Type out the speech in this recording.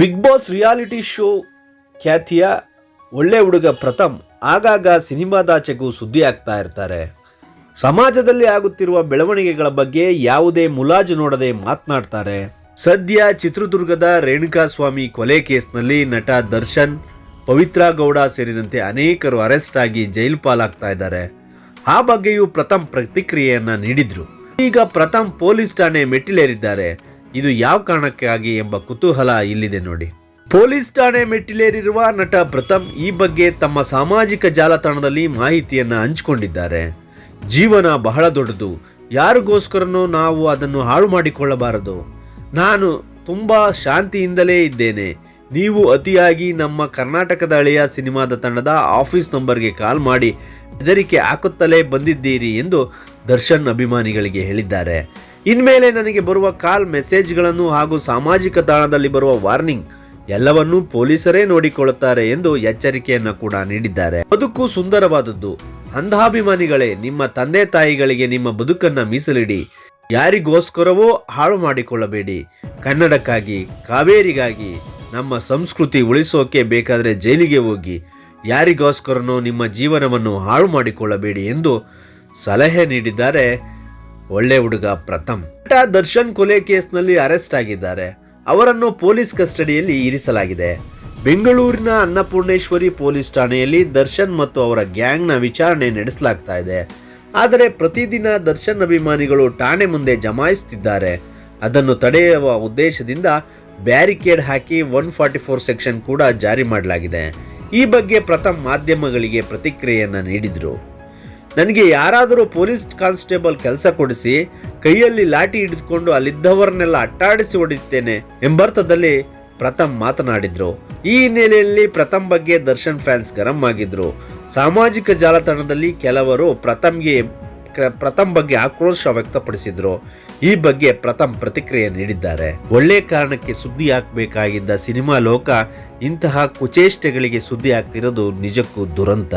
Big boss reality show ಖ್ಯಾತಿಯ ಒಳ್ಳೆ ಹುಡುಗ ಪ್ರಥಮ್ ಆಗಾಗ ಸಿನಿಮಾದಾಚೆಗೂ ಸುದ್ದಿ ಆಗ್ತಾ ಇರ್ತಾರೆ. ಸಮಾಜದಲ್ಲಿ ಆಗುತ್ತಿರುವ ಬೆಳವಣಿಗೆಗಳ ಬಗ್ಗೆ ಯಾವುದೇ ಮುಲಾಜು ನೋಡದೆ ಮಾತನಾಡ್ತಾರೆ. ಸದ್ಯ ಚಿತ್ರದುರ್ಗದ ರೇಣುಕಾಸ್ವಾಮಿ ಕೊಲೆ ಕೇಸ್ನಲ್ಲಿ ನಟ ದರ್ಶನ್, ಪವಿತ್ರ ಗೌಡ ಸೇರಿದಂತೆ ಅನೇಕರು ಅರೆಸ್ಟ್ ಆಗಿ ಜೈಲು ಪಾಲಾಗ್ತಾ ಇದ್ದಾರೆ. ಆ ಬಗ್ಗೆಯೂ ಪ್ರಥಮ್ ಪ್ರತಿಕ್ರಿಯೆಯನ್ನ ನೀಡಿದ್ರು. ಈಗ ಪ್ರಥಮ್ ಪೊಲೀಸ್ ಠಾಣೆ ಮೆಟ್ಟಿಲೇರಿದ್ದಾರೆ. ಇದು ಯಾವ ಕಾರಣಕ್ಕಾಗಿ ಎಂಬ ಕುತೂಹಲ ಇಲ್ಲಿದೆ ನೋಡಿ. ಪೊಲೀಸ್ ಠಾಣೆ ಮೆಟ್ಟಿಲೇರಿರುವ ನಟ ಪ್ರಥಮ್ ಈ ಬಗ್ಗೆ ತಮ್ಮ ಸಾಮಾಜಿಕ ಜಾಲತಾಣದಲ್ಲಿ ಮಾಹಿತಿಯನ್ನು ಹಂಚಿಕೊಂಡಿದ್ದಾರೆ. ಜೀವನ ಬಹಳ ದೊಡ್ಡದು. ಯಾರಿಗೋಸ್ಕರನೂ ನಾವು ಅದನ್ನು ಹಾಳು ಮಾಡಿಕೊಳ್ಳಬಾರದು. ನಾನು ತುಂಬ ಶಾಂತಿಯಿಂದಲೇ ಇದ್ದೇನೆ. ನೀವು ಅತಿಯಾಗಿ ನಮ್ಮ ಕರ್ನಾಟಕದ ಹಳೆಯ ಸಿನಿಮಾದ ತಂಡದ ಆಫೀಸ್ ನಂಬರ್ಗೆ ಕಾಲ್ ಮಾಡಿ ಬೆದರಿಕೆ ಹಾಕುತ್ತಲೇ ಬಂದಿದ್ದೀರಿ ಎಂದು ದರ್ಶನ್ ಅಭಿಮಾನಿಗಳಿಗೆ ಹೇಳಿದ್ದಾರೆ. ಇನ್ಮೇಲೆ ನನಗೆ ಬರುವ ಕಾಲ್ ಮೆಸೇಜ್ಗಳನ್ನು ಹಾಗೂ ಸಾಮಾಜಿಕ ತಾಣದಲ್ಲಿ ಬರುವ ವಾರ್ನಿಂಗ್ ಎಲ್ಲವನ್ನೂ ಪೊಲೀಸರೇ ನೋಡಿಕೊಳ್ಳುತ್ತಾರೆ ಎಂದು ಎಚ್ಚರಿಕೆಯನ್ನು ಕೂಡ ನೀಡಿದ್ದಾರೆ. ಬದುಕು ಸುಂದರವಾದದ್ದು. ಅಂಧಾಭಿಮಾನಿಗಳೇ, ನಿಮ್ಮ ತಂದೆ ತಾಯಿಗಳಿಗೆ ನಿಮ್ಮ ಬದುಕನ್ನ ಮೀಸಲಿಡಿ. ಯಾರಿಗೋಸ್ಕರವೋ ಹಾಳು ಮಾಡಿಕೊಳ್ಳಬೇಡಿ. ಕನ್ನಡಕ್ಕಾಗಿ, ಕಾವೇರಿಗಾಗಿ ನಮ್ಮ ಸಂಸ್ಕೃತಿ ಉಳಿಸೋಕೆ ಬೇಕಾದರೆ ಜೈಲಿಗೆ ಹೋಗಿ. ಯಾರಿಗೋಸ್ಕರನೋ ನಿಮ್ಮ ಜೀವನವನ್ನು ಹಾಳು ಮಾಡಿಕೊಳ್ಳಬೇಡಿ ಎಂದು ಸಲಹೆ ನೀಡಿದ್ದಾರೆ ಒಳ್ಳೆ ಹುಡುಗ ಪ್ರಥಮ್. ನಟ ದರ್ಶನ್ ಕೊಲೆ ಕೇಸ್ನಲ್ಲಿ ಅರೆಸ್ಟ್ ಆಗಿದ್ದಾರೆ. ಅವರನ್ನು ಪೊಲೀಸ್ ಕಸ್ಟಡಿಯಲ್ಲಿ ಇರಿಸಲಾಗಿದೆ. ಬೆಂಗಳೂರಿನ ಅನ್ನಪೂರ್ಣೇಶ್ವರಿ ಪೊಲೀಸ್ ಠಾಣೆಯಲ್ಲಿ ದರ್ಶನ್ ಮತ್ತು ಅವರ ಗ್ಯಾಂಗ್ನ ವಿಚಾರಣೆ ನಡೆಸಲಾಗ್ತಾ ಇದೆ. ಆದರೆ ಪ್ರತಿದಿನ ದರ್ಶನ್ ಅಭಿಮಾನಿಗಳು ಠಾಣೆ ಮುಂದೆ ಜಮಾಯಿಸುತ್ತಿದ್ದಾರೆ. ಅದನ್ನು ತಡೆಯುವ ಉದ್ದೇಶದಿಂದ ಬ್ಯಾರಿಕೇಡ್ ಹಾಕಿ ಒನ್ ಫಾರ್ಟಿ ಫೋರ್ ಸೆಕ್ಷನ್ ಕೂಡ ಜಾರಿ ಮಾಡಲಾಗಿದೆ. ಈ ಬಗ್ಗೆ ಪ್ರಥಮ್ ಮಾಧ್ಯಮಗಳಿಗೆ ಪ್ರತಿಕ್ರಿಯೆಯನ್ನು ನೀಡಿದರು. ನನಗೆ ಯಾರಾದರೂ ಪೊಲೀಸ್ ಕಾನ್ಸ್ಟೇಬಲ್ ಕೆಲಸ ಕೊಡಿಸಿ ಕೈಯಲ್ಲಿ ಲಾಠಿ ಹಿಡಿದುಕೊಂಡು ಅಲ್ಲಿದ್ದವರನ್ನೆಲ್ಲ ಅಟ್ಟಾಡಿಸಿ ಹೊಡಿತೇನೆ ಎಂಬರ್ಥದಲ್ಲಿ ಪ್ರಥಮ್ ಮಾತನಾಡಿದ್ರು. ಈ ಹಿನ್ನೆಲೆಯಲ್ಲಿ ಪ್ರಥಮ್ ಬಗ್ಗೆ ದರ್ಶನ್ ಫ್ಯಾನ್ಸ್ ಗರಂ ಆಗಿದ್ರು ಸಾಮಾಜಿಕ ಜಾಲತಾಣದಲ್ಲಿ ಕೆಲವರು ಪ್ರಥಮ್ಗೆ, ಪ್ರಥಮ್ ಬಗ್ಗೆ ಆಕ್ರೋಶ ವ್ಯಕ್ತಪಡಿಸಿದ್ರು. ಈ ಬಗ್ಗೆ ಪ್ರಥಮ್ ಪ್ರತಿಕ್ರಿಯೆ ನೀಡಿದ್ದಾರೆ. ಒಳ್ಳೆ ಕಾರಣಕ್ಕೆ ಸುದ್ದಿ ಹಾಕಬೇಕಾಗಿದ್ದ ಸಿನಿಮಾ ಲೋಕ ಇಂತಹ ಕುಚೇಷ್ಟೆಗಳಿಗೆ ಸುದ್ದಿ ಆಗ್ತಿರೋದು ನಿಜಕ್ಕೂ ದುರಂತ.